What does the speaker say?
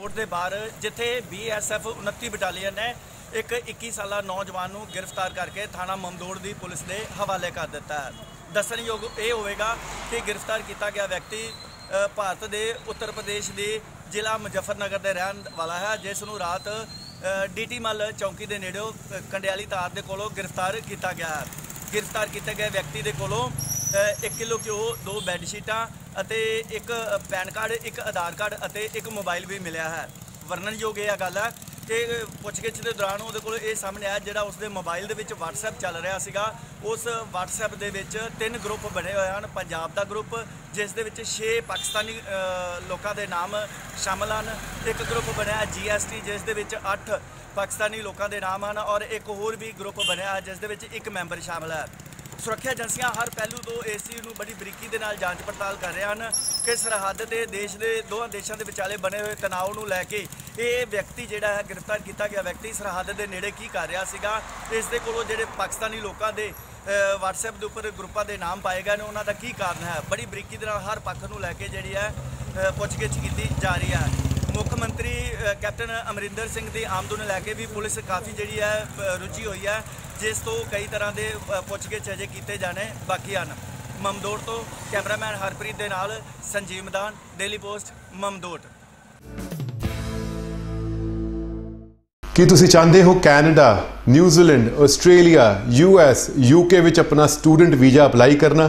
ਮਮਦੋੜ ਦੇ ਬਾਹਰ, ਜਿੱਥੇ ਬੀਐਸਐਫ 29 ਬਟਾਲੀਅਨ ਨੇ ਇੱਕ 21 ਸਾਲਾ ਨੌਜਵਾਨ ਨੂੰ ਗ੍ਰਿਫਤਾਰ ਕਰਕੇ ਥਾਣਾ ਮਮਦੋੜ ਦੀ ਪੁਲਿਸ ਦੇ ਹਵਾਲੇ ਕਰ ਦਿੱਤਾ ਹੈ। ਦੱਸਣਯੋਗ ਇਹ ਹੋਵੇਗਾ ਕਿ ਗ੍ਰਿਫਤਾਰ ਕੀਤਾ ਗਿਆ ਵਿਅਕਤੀ ਭਾਰਤ ਦੇ ਉੱਤਰ ਪ੍ਰਦੇਸ਼ ਦੇ ਜ਼ਿਲ੍ਹਾ ਮੁਜ਼ੱਫਰਨਗਰ ਦੇ ਰਹਿਣ ਵਾਲਾ ਹੈ, ਜਿਸ ਨੂੰ ਰਾਤ ਡੀਟੀ ਮੱਲ ਚੌਂਕੀ ਦੇ ਨੇੜਿਓਂ ਕੰਡਿਆਲੀ ਤਾਰ ਦੇ ਕੋਲੋਂ ਗ੍ਰਿਫਤਾਰ ਕੀਤਾ ਗਿਆ ਹੈ। ਗ੍ਰਿਫਤਾਰ ਕੀਤੇ ਗਏ ਵਿਅਕਤੀ ਦੇ ਕੋਲੋਂ 1 ਕਿਲੋ ਘਿਓ, ਦੋ ਬੈੱਡ ਸ਼ੀਟਾਂ ਅਤੇ ਇੱਕ ਪੈਨ ਕਾਰਡ ਇੱਕ ਆਧਾਰ ਕਾਰਡ ਅਤੇ ਇੱਕ ਮੋਬਾਈਲ ਵੀ ਮਿਲਿਆ ਹੈ। ਵਰਣਨਯੋਗ ਇਹ ਗੱਲ ਹੈ ਕਿ ਪੁੱਛਗਿੱਛ ਦੇ ਦੌਰਾਨ ਉਹਦੇ ਕੋਲ ਇਹ ਸਾਹਮਣੇ ਆਇਆ ਜਿਹੜਾ ਉਸਦੇ ਮੋਬਾਈਲ ਦੇ ਵਿੱਚ WhatsApp ਚੱਲ ਰਿਹਾ ਸੀਗਾ। ਉਸ WhatsApp ਦੇ ਵਿੱਚ ਤਿੰਨ ਗਰੁੱਪ ਬਣੇ ਹੋਏ ਹਨ। ਪੰਜਾਬ ਦਾ ਗਰੁੱਪ ਜਿਸ ਦੇ ਵਿੱਚ 6 ਪਾਕਿਸਤਾਨੀ ਲੋਕਾਂ ਦੇ ਨਾਮ ਸ਼ਾਮਲ ਹਨ। ਇੱਕ ਗਰੁੱਪ ਬਣਿਆ GST ਜਿਸ ਦੇ ਵਿੱਚ 8 ਪਾਕਿਸਤਾਨੀ ਲੋਕਾਂ ਦੇ ਨਾਮ ਹਨ ਔਰ ਇੱਕ ਹੋਰ ਵੀ ਗਰੁੱਪ ਬਣਿਆ ਹੈ, ਜਿਸ ਦੇ ਵਿੱਚ ਇੱਕ ਮੈਂਬਰ ਸ਼ਾਮਲ ਹੈ। ਸੁਰੱਖਿਆ ਏਜੰਸੀਆਂ ਹਰ ਪਹਿਲੂ ਤੋਂ ਇਸ ਚੀਜ਼ ਨੂੰ ਬੜੀ ਬਰੀਕੀ ਦੇ ਨਾਲ ਜਾਂਚ ਪੜਤਾਲ ਕਰ ਰਹੇ ਹਨ ਕਿ ਸਰਹੱਦ ਤੇ ਦੇਸ਼ ਦੇ ਦੋਹਾਂ ਦੇਸ਼ਾਂ ਦੇ ਵਿਚਾਲੇ ਬਣੇ ਹੋਏ ਤਣਾਅ ਨੂੰ ਲੈ ਕੇ ਇਹ ਵਿਅਕਤੀ ਜਿਹੜਾ ਹੈ ਗ੍ਰਿਫਤਾਰ ਕੀਤਾ ਗਿਆ ਵਿਅਕਤੀ ਸਰਹੱਦ ਦੇ ਨੇੜੇ ਕੀ ਕਰ ਰਿਹਾ ਸੀਗਾ। ਇਸ ਦੇ ਕੋਲੋਂ ਜਿਹੜੇ ਪਾਕਿਸਤਾਨੀ ਲੋਕਾਂ ਦੇ ਅ, WhatsApp ਦੇ ਉੱਪਰ ਗਰੁੱਪਾਂ ਦੇ ਨਾਮ ਪਾਏ ਗਏ ਨੇ ਉਹਨਾਂ ਦਾ ਕੀ ਕਾਰਨ ਹੈ? ਬੜੀ ਬਰੀਕੀ ਦੇ ਨਾਲ ਹਰ ਪੱਖ ਨੂੰ ਲੈ ਕੇ ਜਿਹੜੀ ਹੈ ਪੁੱਛਗਿੱਛ ਕੀਤੀ ਜਾ ਰਹੀ ਹੈ। ਮੁੱਖ ਮੰਤਰੀ ਕੈਪਟਨ ਅਮਰਿੰਦਰ ਸਿੰਘ ਦੀ ਆਮਦਨ ਲੈ ਕੇ ਵੀ ਪੁਲਿਸ ਕਾਫੀ ਜਿਹੜੀ ਹੈ ਰੁਚੀ ਹੋਈ ਹੈ। ਜਿਸ ਤੋਂ ਕਈ ਤਰ੍ਹਾਂ ਦੇ ਪੁੱਛਗਿੱਛ ਅਜੇ ਕੀਤੇ ਜਾਣੇ ਬਾਕੀ ਹਨ। ਮਮਦੋੜ ਤੋਂ ਕੈਮਰਾਮੈਨ ਹਰਪ੍ਰੀਤ ਦੇ ਨਾਲ ਸੰਜੀਵ ਮਦਾਨ, ਡੇਲੀ ਪੋਸਟ, ਮਮਦੋੜ। ਕੀ ਤੁਸੀਂ ਚਾਹੁੰਦੇ ਹੋ Canada, New Zealand, Australia US UK ਵਿੱਚ ਆਪਣਾ ਸਟੂਡੈਂਟ ਵੀਜ਼ਾ ਅਪਲਾਈ ਕਰਨਾ?